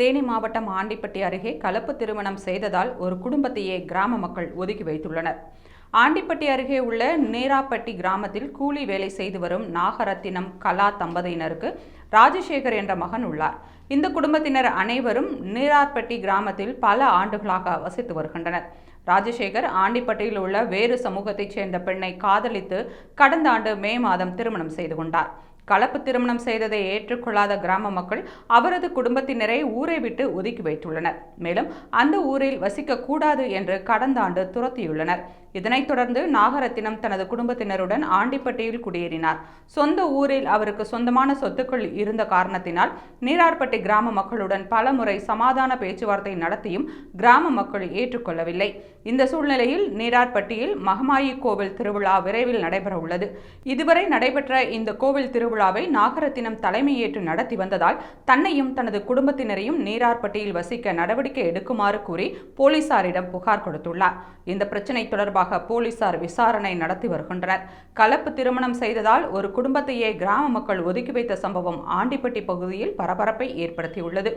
தேனி மாவட்டம் ஆண்டிப்பட்டி அருகே கலப்பு திருமணம் செய்ததால் ஒரு குடும்பத்தையே கிராம மக்கள் ஒதுக்கி வைத்துள்ளனர். ஆண்டிப்பட்டி அருகே உள்ள நேராப்பட்டி கிராமத்தில் கூலி வேலை செய்து வரும் நாகரத்தினம் கலா தம்பதியினருக்கு ராஜசேகர் என்ற மகன் உள்ளார். இந்த குடும்பத்தினர் அனைவரும் நீரார்பட்டி கிராமத்தில் பல ஆண்டுகளாக வசித்து வருகின்றனர். ராஜசேகர் ஆண்டிப்பட்டியில் உள்ள வேறு சமூகத்தைச் சேர்ந்த பெண்ணை காதலித்து கடந்த ஆண்டு மே மாதம் திருமணம் செய்து கொண்டார். கலப்பு திருமணம் செய்ததை ஏற்றுக்கொள்ளாத கிராம மக்கள் அவரது குடும்பத்தினரை ஊரை விட்டு ஒதுக்கி வைத்துள்ளனர். மேலும் அந்த ஊரில் வசிக்க கூடாது என்று கடந்த ஆண்டு துரத்தியுள்ளனர். இதனைத் தொடர்ந்து நாகரத்தினம் தனது குடும்பத்தினருடன் ஆண்டிப்பட்டியில் குடியேறினார். சொந்த ஊரில் அவருக்கு சொந்தமான சொத்துக்கள் இருந்த காரணத்தினால் நீரார்பட்டி கிராம மக்களுடன் பலமுறை சமாதான பேச்சுவார்த்தை நடத்தியும் கிராம மக்கள் ஏற்றுக்கொள்ளவில்லை. இந்த சூழ்நிலையில் நீரார்பட்டியில் மகமாயி கோவில் திருவிழா விரைவில் நடைபெற உள்ளது இதுவரை நடைபெற்ற இந்த கோவில் திருவிழா திருவிழாவை நாகரத்தினம் தலைமையேற்று நடத்தி வந்ததால் தன்னையும் தனது குடும்பத்தினரையும் நீரார்பட்டியில் வசிக்க நடவடிக்கை எடுக்குமாறு கூறி போலீசாரிடம் புகார் கொடுத்துள்ளார். இந்த பிரச்சினை தொடர்பாக போலீசார் விசாரணை நடத்தி வருகின்றனர். கலப்பு திருமணம் செய்ததால் ஒரு குடும்பத்தையே கிராம மக்கள் ஒதுக்கி வைத்த சம்பவம் ஆண்டிப்பட்டி பகுதியில் பரபரப்பை ஏற்படுத்தியுள்ளது.